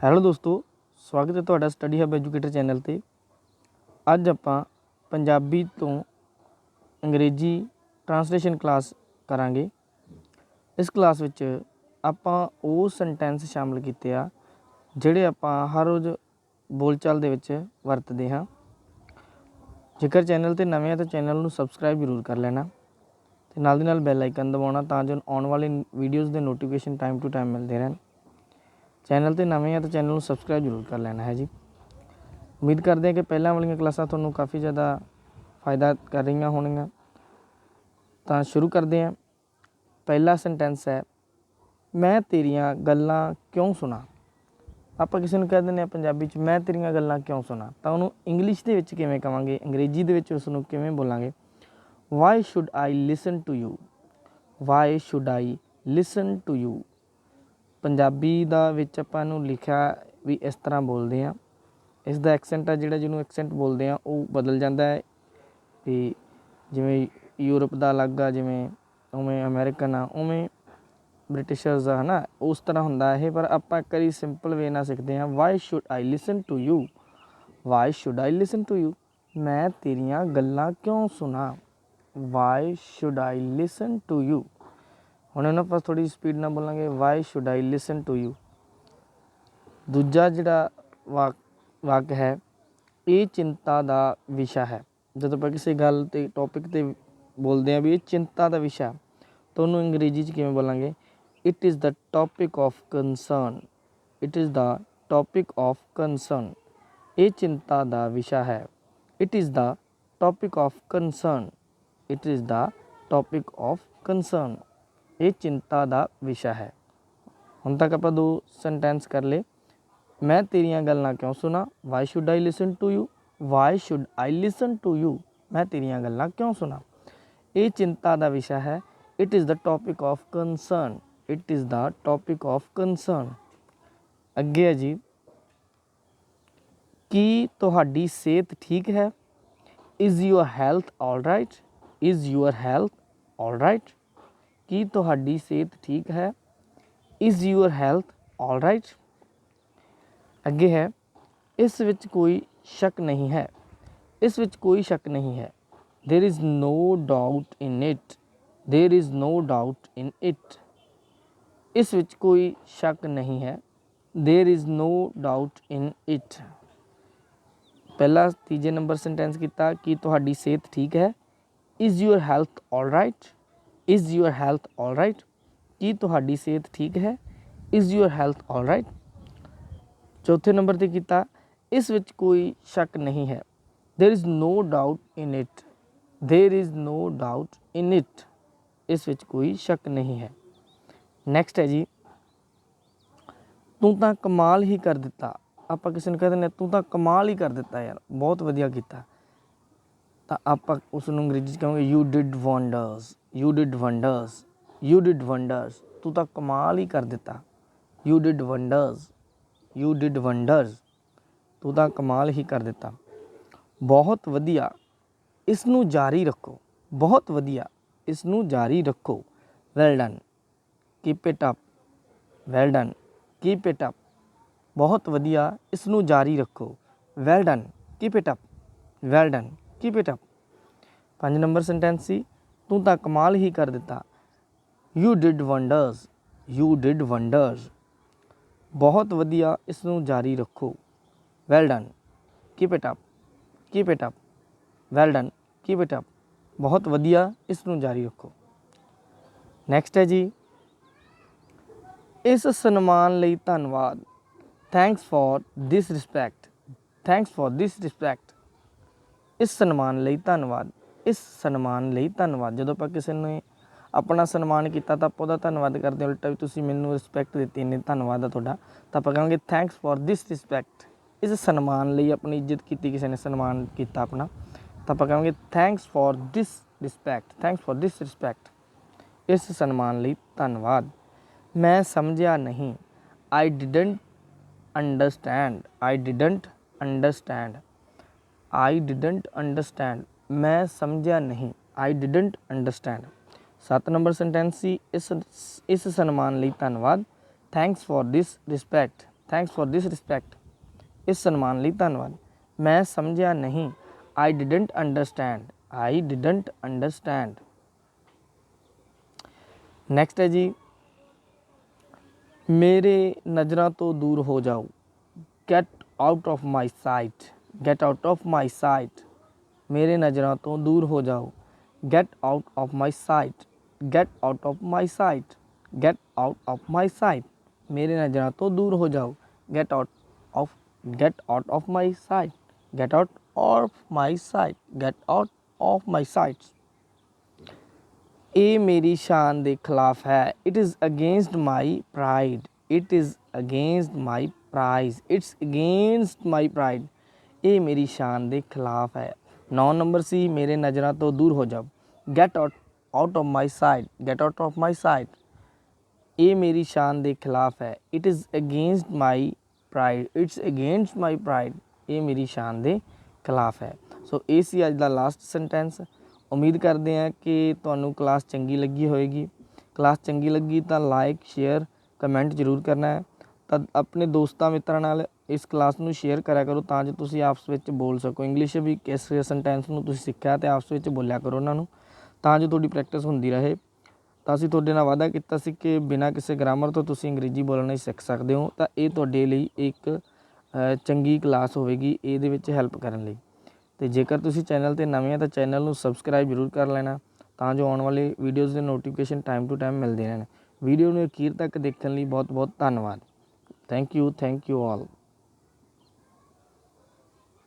Hello ਦੋਸਤੋ, ਸਵਾਗਤ ਹੈ ਤੁਹਾਡਾ ਸਟੱਡੀ ਹਬ ਐਜੂਕੇਟਰ ਚੈਨਲ ਤੇ। ਅੱਜ ਆਪਾਂ ਪੰਜਾਬੀ ਤੋਂ ਅੰਗਰੇਜ਼ੀ ਟਰਾਂਸਲੇਸ਼ਨ ਕਲਾਸ ਕਰਾਂਗੇ। ਇਸ ਕਲਾਸ ਵਿੱਚ ਆਪਾਂ ਉਹ ਸੈਂਟੈਂਸ ਸ਼ਾਮਲ ਕੀਤੇ ਆ, ਜਿਹੜੇ ਆਪਾਂ ਹਰ ਰੋਜ਼ ਬੋਲਚਾਲ ਦੇ ਵਿੱਚ ਵਰਤਦੇ ਹਾਂ। ਜੇਕਰ ਚੈਨਲ ਤੇ ਨਵੇਂ ਆ ਤਾਂ ਚੈਨਲ ਨੂੰ ਸਬਸਕ੍ਰਾਈਬ ਜ਼ਰੂਰ ਕਰ ਲੈਣਾ ਤੇ ਨਾਲ ਦੀ ਨਾਲ ਬੈਲ ਆਈਕਨ ਦਬਾਉਣਾ ਤਾਂ ਜੋ ਆਉਣ ਵਾਲੇ ਵੀਡੀਓਜ਼ ਦੇ ਨੋਟੀਫਿਕੇਸ਼ਨ ਟਾਈਮ ਟੂ ਟਾਈਮ ਮਿਲਦੇ ਰਹਿਣ। ਚੈਨਲ ਤੇ ਨਵੇਂ ਆ ਤਾਂ ਚੈਨਲ ਨੂੰ ਸਬਸਕ੍ਰਾਈਬ ਜ਼ਰੂਰ ਕਰ ਲੈਣਾ ਹੈ ਜੀ। ਉਮੀਦ ਕਰਦੇ ਹਾਂ ਕਿ ਪਹਿਲਾਂ ਵਾਲੀਆਂ ਕਲਾਸਾਂ ਤੁਹਾਨੂੰ ਕਾਫੀ ਜ਼ਿਆਦਾ ਫਾਇਦਾ ਕਰ ਰਹੀਆਂ ਹੋਣਗੀਆਂ। ਤਾਂ ਸ਼ੁਰੂ ਕਰਦੇ ਹਾਂ। ਪਹਿਲਾ ਸੈਂਟੈਂਸ ਹੈ, ਮੈਂ ਤੇਰੀਆਂ ਗੱਲਾਂ ਕਿਉਂ ਸੁਣਾ? ਆਪਾਂ ਕਿਸੇ ਨੂੰ ਕਹਿ ਦਿੰਦੇ ਆ ਪੰਜਾਬੀ ਚ, ਮੈਂ ਤੇਰੀਆਂ ਗੱਲਾਂ ਕਿਉਂ ਸੁਣਾ? ਤਾਂ ਉਹਨੂੰ ਇੰਗਲਿਸ਼ ਦੇ ਵਿੱਚ ਕਿਵੇਂ ਕਵਾਂਗੇ, ਅੰਗਰੇਜ਼ੀ ਦੇ ਵਿੱਚ ਉਸ ਨੂੰ ਕਿਵੇਂ ਬੋਲਾਂਗੇ? Why should I listen to you why should I listen to you Punjabi ਦਾ ਵਿੱਚ ਆਪਾਂ ਨੂੰ ਲਿਖਿਆ ਵੀ ਇਸ ਤਰ੍ਹਾਂ ਬੋਲਦੇ ਹਾਂ। ਇਸ ਦਾ ਐਕਸੈਂਟ ਆ ਜਿਹੜਾ ਜਿਹਨੂੰ ਐਕਸੈਂਟ ਬੋਲਦੇ ਆ ਉਹ ਬਦਲ ਜਾਂਦਾ ਹੈ। ਵੀ ਜਿਵੇਂ ਯੂਰਪ ਦਾ ਅਲੱਗ ਆ, ਜਿਵੇਂ ਉਵੇਂ ਅਮਰੀਕਨ ਆ, ਉਵੇਂ ਬ੍ਰਿਟਿਸ਼ਰਸ ਆ, ਹਨਾ? ਉਸ ਤਰ੍ਹਾਂ ਹੁੰਦਾ ਇਹ, ਪਰ ਆਪਾਂ ਇੱਕ ਸਿੰਪਲ ਵੇ ਨਾਲ ਸਿੱਖਦੇ ਹਾਂ। Why should I listen to you why should I listen to you ਮੈਂ ਤੇਰੀਆਂ ਗੱਲਾਂ ਕਿਉਂ ਸੁਣਾ? Why should I listen to you ਹੁਣ ਇਹਨਾਂ ਆਪਾਂ ਥੋੜੀ ਸਪੀਡ ਨਾਲ ਬੋਲਾਂਗੇ why should I listen to you ਦੂਜਾ ਜਿਹੜਾ ਵਾਕ ਵਾਕ ਹੈ, ਇਹ ਚਿੰਤਾ ਦਾ ਵਿਸ਼ਾ ਹੈ। ਜਦੋਂ ਆਪਾਂ ਕਿਸੇ ਗੱਲ ਤੇ ਟੌਪਿਕ ਤੇ ਬੋਲਦੇ ਆ ਵੀ ਇਹ ਚਿੰਤਾ ਦਾ ਵਿਸ਼ਾ, ਤਾਂ ਉਹਨੂੰ ਅੰਗਰੇਜ਼ੀ ਚ ਕਿਵੇਂ ਬੋਲਾਂਗੇ? It is the topic of concern it is the topic of concern ਇਹ ਚਿੰਤਾ ਦਾ ਵਿਸ਼ਾ ਹੈ। It is the topic of concern it is the topic of concern ਇਹ ਚਿੰਤਾ ਦਾ ਵਿਸ਼ਾ ਹੈ ਹੁਣ ਤੱਕ ਆਪਾਂ ਦੋ ਸੈਂਟੈਂਸ ਕਰ ਲਏ ਮੈਂ ਤੇਰੀਆਂ ਗੱਲਾਂ ਕਿਉਂ ਸੁਣਾ why should I listen to you why should I listen to you ਮੈਂ ਤੇਰੀਆਂ ਗੱਲਾਂ ਕਿਉਂ ਸੁਣਾ ਇਹ ਚਿੰਤਾ ਦਾ ਵਿਸ਼ਾ ਹੈ it is the topic of concern it is the topic of concern ਅੱਗੇ ਹੈ ਜੀ ਕੀ ਤੁਹਾਡੀ ਸਿਹਤ ਠੀਕ ਹੈ is your health all right is your health all right ਕੀ ਤੁਹਾਡੀ ਸਿਹਤ ਠੀਕ ਹੈ is your health all right ਅੱਗੇ ਹੈ ਇਸ ਵਿੱਚ ਕੋਈ ਸ਼ੱਕ ਨਹੀਂ ਹੈ ਇਸ ਵਿੱਚ ਕੋਈ ਸ਼ੱਕ ਨਹੀਂ ਹੈ there is no doubt in it. There is no doubt in it. ਇਸ ਵਿੱਚ ਕੋਈ ਸ਼ੱਕ ਨਹੀਂ ਹੈ there is no doubt in it. ਪਹਿਲਾ ਤੀਜੇ ਨੰਬਰ ਸੈਂਟੈਂਸ ਕੀਤਾ ਕਿ ਤੁਹਾਡੀ ਸਿਹਤ ਠੀਕ ਹੈ is your health all right? Is your health all right? ਕੀ ਤੁਹਾਡੀ ਸਿਹਤ ਠੀਕ ਹੈ? Is your health all right? ਚੌਥੇ ਨੰਬਰ ਤੇ ਕੀਤਾ, ਇਸ ਵਿੱਚ ਕੋਈ ਸ਼ੱਕ ਨਹੀਂ ਹੈ। There is no doubt in it. There is no doubt in it. ਇਸ ਵਿੱਚ ਕੋਈ ਸ਼ੱਕ ਨਹੀਂ ਹੈ। ਨੈਕਸਟ ਹੈ ਜੀ। ਤੂੰ ਤਾਂ ਕਮਾਲ ਹੀ ਕਰ ਦਿੱਤਾ। ਆਪਾਂ ਕਿਸੇ ਨੂੰ ਕਹਿੰਦੇ ਨੇ ਤੂੰ ਤਾਂ ਕਮਾਲ ਹੀ ਕਰ ਦਿੱਤਾ ਯਾਰ। ਬਹੁਤ ਵਧੀਆ ਕੀਤਾ। ਤਾਂ ਆਪਾਂ ਉਸ ਨੂੰ ਅੰਗਰੇਜ਼ੀ ਚ ਕਹਾਂਗੇ you did wonders you did wonders you did wonders ਤੂੰ ਤਾਂ ਕਮਾਲ ਹੀ ਕਰ ਦਿੱਤਾ। You did wonders you did wonders ਤੂੰ ਤਾਂ ਕਮਾਲ ਹੀ ਕਰ ਦਿੱਤਾ। ਬਹੁਤ ਵਧੀਆ। ਇਸ ਨੂੰ ਜਾਰੀ ਰੱਖੋ। ਬਹੁਤ ਵਧੀਆ। ਇਸ ਨੂੰ ਜਾਰੀ ਰੱਖੋ। Well done keep it up well done keep it up ਬਹੁਤ ਵਧੀਆ। ਇਸ ਨੂੰ ਜਾਰੀ ਰੱਖੋ। Well done keep it up well done keep it up ਪੰਜ ਨੰਬਰ ਸੈਂਟੈਂਸ ਸੀ। ਤੂੰ ਤਾਂ ਕਮਾਲ ਹੀ ਕਰ ਦਿੱਤਾ। You did wonders you did wonders ਬਹੁਤ ਵਧੀਆ ਇਸ ਨੂੰ ਜਾਰੀ ਰੱਖੋ। Well done keep it up keep it up well done keep it up ਬਹੁਤ ਵਧੀਆ ਇਸ ਨੂੰ ਜਾਰੀ ਰੱਖੋ। ਨੈਕਸਟ ਹੈ ਜੀ। ਇਸ ਸਨਮਾਨ ਲਈ ਧੰਨਵਾਦ। Thanks for this respect thanks for this respect ਇਸ ਸਨਮਾਨ ਲਈ ਧੰਨਵਾਦ। ਇਸ ਸਨਮਾਨ ਲਈ ਧੰਨਵਾਦ। ਜਦੋਂ ਆਪਾਂ ਕਿਸੇ ਨੇ ਆਪਣਾ ਸਨਮਾਨ ਕੀਤਾ ਤਾਂ ਆਪਾਂ ਉਹਦਾ ਧੰਨਵਾਦ ਕਰਦੇ ਹਾਂ। ਉਲਟਾ ਵੀ ਤੁਸੀਂ ਮੈਨੂੰ ਰਿਸਪੈਕਟ ਦਿੱਤੀ, ਇੰਨੇ ਧੰਨਵਾਦ ਆ ਤੁਹਾਡਾ। ਤਾਂ ਆਪਾਂ ਕਹਾਂਗੇ ਥੈਂਕਸ ਫॉर ਦਿਸ ਰਿਸਪੈਕਟ ਇਸ ਸਨਮਾਨ ਲਈ ਆਪਣੀ ਇੱਜ਼ਤ ਕੀਤੀ, ਕਿਸੇ ਨੇ ਸਨਮਾਨ ਕੀਤਾ ਆਪਣਾ। ਤਾਂ ਆਪਾਂ ਕਹਾਂਗੇ thanks for this respect thanks for this respect ਇਸ ਸਨਮਾਨ ਲਈ ਧੰਨਵਾਦ। ਮੈਂ ਸਮਝਿਆ ਨਹੀਂ। I didn't understand I didn't understand I didn't understand ਮੈਂ ਸਮਝਿਆ ਨਹੀਂ ਆਈ ਡਿਡਨਟ ਅੰਡਰਸਟੈਂਡ ਸੱਤ ਨੰਬਰ ਸੈਂਟੈਂਸ ਸੀ ਇਸ ਇਸ ਸਨਮਾਨ ਲਈ ਧੰਨਵਾਦ thanks for this respect thanks for this respect ਇਸ ਸਨਮਾਨ ਲਈ ਧੰਨਵਾਦ ਮੈਂ ਸਮਝਿਆ ਨਹੀਂ I didn't understand I didn't understand next ਹੈ ਜੀ ਮੇਰੇ ਨਜ਼ਰਾਂ ਤੋਂ ਦੂਰ ਹੋ ਜਾਓ get out of my sight get out of my sight ਮੇਰੇ ਨਜ਼ਰਾਂ ਤੋਂ ਦੂਰ ਹੋ ਜਾਓ get out of my sight get out of my sight get out of my sight ਮੇਰੇ ਨਜ਼ਰਾਂ ਤੋਂ ਦੂਰ ਹੋ ਜਾਓ get out of get out of my sight get out of my sight get out of my sight ਇਹ ਮੇਰੀ ਸ਼ਾਨ ਦੇ ਖਿਲਾਫ ਹੈ it is against my pride it is against my prize it's against my pride ਇਹ ਮੇਰੀ ਸ਼ਾਨ ਦੇ ਖਿਲਾਫ ਹੈ 9 ਨੰਬਰ ਸੀ, ਮੇਰੇ ਨਜ਼ਰਾਂ ਤੋਂ ਦੂਰ ਹੋ ਜਾਓ। Get out out of my side get out of my side ਇਹ ਮੇਰੀ ਸ਼ਾਨ ਦੇ ਖਿਲਾਫ ਹੈ। It is against my pride it's against my pride ਇਹ ਮੇਰੀ ਸ਼ਾਨ ਦੇ ਖਿਲਾਫ ਹੈ। ਸੋ ਇਹ ਸੀ ਅੱਜ ਦਾ ਲਾਸਟ ਸੈਂਟੈਂਸ ਉਮੀਦ ਕਰਦੇ ਹਾਂ ਕਿ ਤੁਹਾਨੂੰ ਕਲਾਸ ਚੰਗੀ ਲੱਗੀ ਹੋਵੇਗੀ। ਕਲਾਸ ਚੰਗੀ ਲੱਗੀ ਤਾਂ ਲਾਈਕ ਸ਼ੇਅਰ ਕਮੈਂਟ ਜ਼ਰੂਰ ਕਰਨਾ ਹੈ। ਤਾਂ ਆਪਣੇ ਦੋਸਤਾਂ ਮਿੱਤਰਾਂ ਨਾਲ ਇਸ ਕਲਾਸ ਨੂੰ ਸ਼ੇਅਰ ਕਰਿਆ ਕਰੋ ਤਾਂ ਜੋ ਤੁਸੀਂ ਆਪਸ ਵਿੱਚ ਬੋਲ ਸਕੋ। ਇੰਗਲਿਸ਼ ਵੀ ਕਿਸ ਸੈਂਟੈਂਸ ਨੂੰ ਤੁਸੀਂ ਸਿੱਖਿਆ ਤੇ ਆਪਸ ਵਿੱਚ ਬੋਲਿਆ ਕਰੋ ਉਹਨਾਂ ਨੂੰ, ਤਾਂ ਜੋ ਤੁਹਾਡੀ ਪ੍ਰੈਕਟਿਸ ਹੁੰਦੀ ਰਹੇ। ਤਾਂ ਅਸੀਂ ਤੁਹਾਡੇ ਨਾਲ ਵਾਅਦਾ ਕੀਤਾ ਸੀ ਕਿ ਬਿਨਾਂ ਕਿਸੇ ਗ੍ਰਾਮਰ ਤੋਂ ਤੁਸੀਂ ਅੰਗਰੇਜ਼ੀ ਬੋਲਣਾ ਹੀ ਸਿੱਖ ਸਕਦੇ ਹੋ, ਤਾਂ ਇਹ ਤੁਹਾਡੇ ਲਈ ਇੱਕ ਚੰਗੀ ਕਲਾਸ ਹੋਵੇਗੀ ਇਹਦੇ ਵਿੱਚ ਹੈਲਪ ਕਰਨ ਲਈ। ਤੇ ਜੇਕਰ ਤੁਸੀਂ ਚੈਨਲ ਤੇ ਨਵੇਂ ਆ ਤਾਂ ਚੈਨਲ ਨੂੰ ਸਬਸਕ੍ਰਾਈਬ ਜ਼ਰੂਰ ਕਰ ਲੈਣਾ, ਤਾਂ ਜੋ ਆਉਣ ਵਾਲੇ ਵੀਡੀਓਜ਼ ਦੇ ਨੋਟੀਫਿਕੇਸ਼ਨ ਟਾਈਮ ਟੂ ਟਾਈਮ ਮਿਲਦੇ ਰਹਿਣ। ਵੀਡੀਓ ਨੂੰ ਅਖੀਰ ਤੱਕ ਦੇਖਣ ਲਈ ਬਹੁਤ ਬਹੁਤ ਧੰਨਵਾਦ। Thank you thank you all